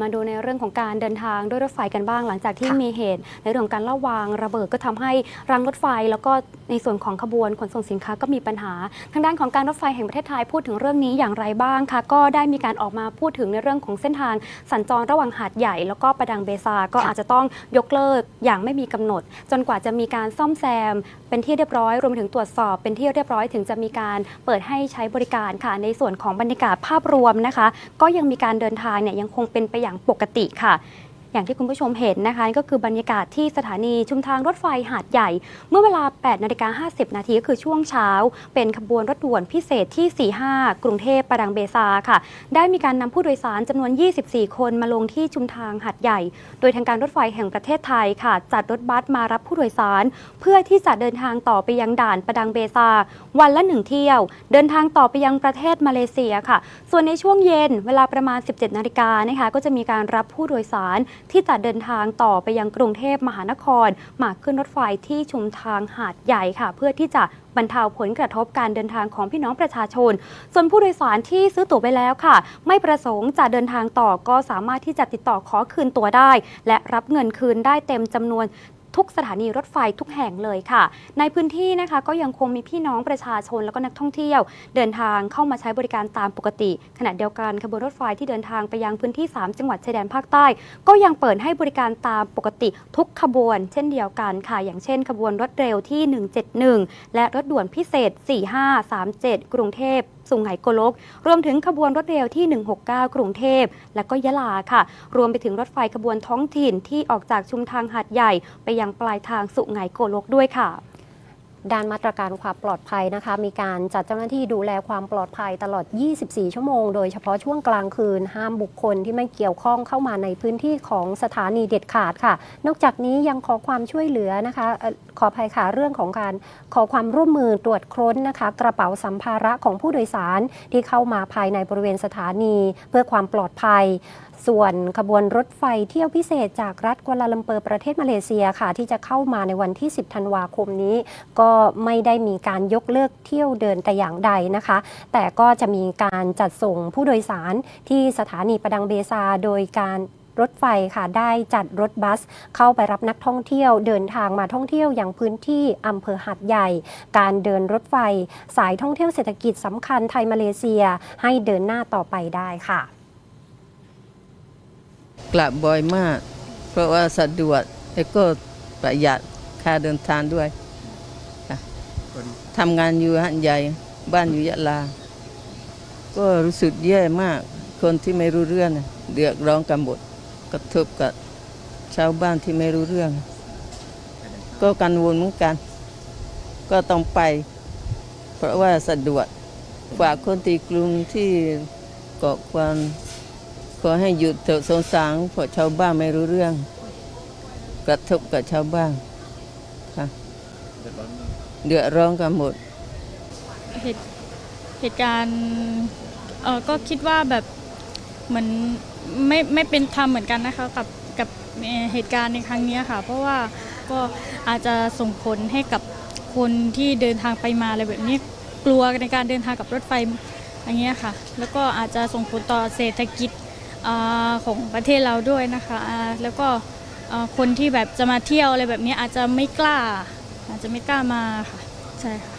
มาดูในเรื่องของการเดินทางด้วยรถไฟกันบ้าง หลังจากที่ค่ะมีเหตุ ในเรื่องของการละวางระเบิดก็ทำให้รางรถไฟ แล้วก็ในส่วนของขบวนขนส่งสินค้าก็มีปัญหา ทางด้านของการรถไฟแห่งประเทศไทยพูดถึงเรื่องนี้อย่างไรบ้างคะก็ได้มีการออกมาพูดถึงในเรื่องของเส้นทางสัญจรระหว่างหาดใหญ่ แล้วก็ประดังเบซาก็ค่ะอาจจะต้องยกเลิกอย่างไม่มีกำหนด จนกว่าจะมีการซ่อมแซม เป็นที่เรียบร้อยรวมถึงตรวจสอบ เป็นที่เรียบร้อยถึงจะมีการเปิดให้ใช้บริการค่ะในส่วนของบรรยากาศภาพรวมนะคะ ก็ยังมีการเดินทางเนี่ยยังคงเป็นไปอย่างปกติค่ะ อย่างที่คุณผู้ชมเห็นนะคะก็คือบรรยากาศที่สถานีชุมทางรถไฟหาดใหญ่ เมื่อเวลา8นาฬิกา50 นาทีก็คือช่วงเช้า เป็นขบวนรถด่วนพิเศษที่ 45 กรุงเทพปรังเบซาค่ะ ได้มีการนำผู้โดยสารจำนวน 24 คนมาลงที่ชุมทางหาดใหญ่ โดยทางการรถไฟแห่งประเทศไทยค่ะ จัดรถบัสมารับผู้โดยสาร เพื่อที่จะเดินทางต่อไปยังด่านประดังเบซา วันละหนึ่งเที่ยว เดินทางต่อไปยังประเทศมาเลเซียค่ะ ส่วนในช่วงเย็นเวลาประมาณ 17 นาฬิกานะคะก็จะมีการรับผู้โดยสารที่จะเดินทางต่อไปยังกรุงเทพมหานคร มาขึ้นรถไฟที่ชุมทางหาดใหญ่ค่ะ เพื่อที่จะบรรเทาผลกระทบการเดินทางของพี่น้องประชาชน ส่วนผู้โดยสารที่ซื้อตั๋วไปแล้วค่ะ ไม่ประสงค์จะเดินทางต่อก็สามารถที่จะติดต่อขอคืนตั๋วได้ และรับเงินคืนได้เต็มจำนวน ทุกสถานีรถไฟทุกแห่งเลยค่ะ ในพื้นที่นะคะก็ยังคงมีพี่น้องประชาชนแล้วก็นักท่องเที่ยว เดินทางเข้ามาใช้บริการตามปกติ ขณะเดียวกันขบวนรถไฟที่เดินทางไปยังพื้นที่ 3 จังหวัดชายแดนภาคใต้ ก็ยังเปิดให้บริการตามปกติทุกขบวน เช่นเดียวกันค่ะ อย่างเช่น ขบวนรถเร็วที่ 171 และรถด่วนพิเศษ 4537 กรุงเทพ สุงไหงโกลก รวมถึงขบวนรถเร็วที่ 169 กรุงเทพ และก็ยะลาค่ะ รวมไปถึงรถไฟขบวนท้องถิ่นที่ออกจากชุมทางหาดใหญ่ ไปยังปลายทางสุงไหงโกลกด้วยค่ะ ด้านมาตรการความปลอดภัยนะคะ มีการจัดเจ้าหน้าที่ดูแลความปลอดภัยตลอด 24 ชั่วโมง โดยเฉพาะช่วงกลางคืน ห้ามบุคคลที่ไม่เกี่ยวข้องเข้ามาในพื้นที่ของสถานีเด็ดขาดค่ะ นอกจากนี้ยังขอความช่วยเหลือนะคะขออภัยค่ะเรื่องของการขอความร่วมมือตรวจค้นนะคะ กระเป๋าสัมภาระของผู้โดยสารที่เข้ามาภายในบริเวณสถานี เพื่อความปลอดภัยส่วนขบวนรถไฟเที่ยวพิเศษจากรัฐกัวลาลัมเปอร์ประเทศมาเลเซียค่ะ ที่จะเข้ามาในวันที่ 10 ธันวาคมนี้ ก็ไม่ได้มีการยกเลิกเที่ยวเดินแต่อย่างใดนะคะ แต่ก็จะมีการจัดส่งผู้โดยสารที่สถานีประดังเบซาโดยการรถไฟค่ะได้จัดรถบัส เข้าไปรับนักท่องเที่ยวเดินทางมาท่องเที่ยวอย่างพื้นที่อำเภอหัดใหญ่ การเดินรถไฟ สายท่องเที่ยวเศรษฐกิจสำคัญไทยมาเลเซียให้เดินหน้าต่อไปได้ค่ะ กลับบ่อยมาก เพราะว่าสะดวกแล้วก็ประหยัดค่าเดินทางด้วย ทำงานอยู่หันใหญ่บ้านอยู่ยะลา ก็รู้สึกแย่มาก คนที่ไม่รู้เรื่องเดือดร้อนกันหมดกระทบกับชาวบ้านที่ไม่รู้เรื่อง ก็กังวลเหมือนกัน ก็ต้องไป เพราะว่าสะดวกฝากคนตีกรุงที่เกาะควันขอให้หยุดเถอะสงสารเพราะชาวบ้านไม่รู้เรื่อง กระทบกับชาวบ้านค่ะ เดือดร้อนกันหมด เหตุเหตุการณ์เออก็คิดว่าแบบเหมือนไม่ไม่เป็นธรรมเหมือนกันนะคะกับกับเหตุการณ์ในครั้งนี้ค่ะ เพราะว่าก็อาจจะส่งผลให้กับคนที่เดินทางไปมาอะไรแบบนี้กลัวในการเดินทางกับรถไฟอย่างเงี้ยค่ะ แล้วก็อาจจะส่งผลต่อเศรษฐกิจอของประเทศเราด้วยนะคะ แล้วก็คนที่แบบจะมาเที่ยวอะไรแบบนี้อาจจะไม่กล้า อาจจะไม่กล้ามาค่ะ ใช่ค่ะ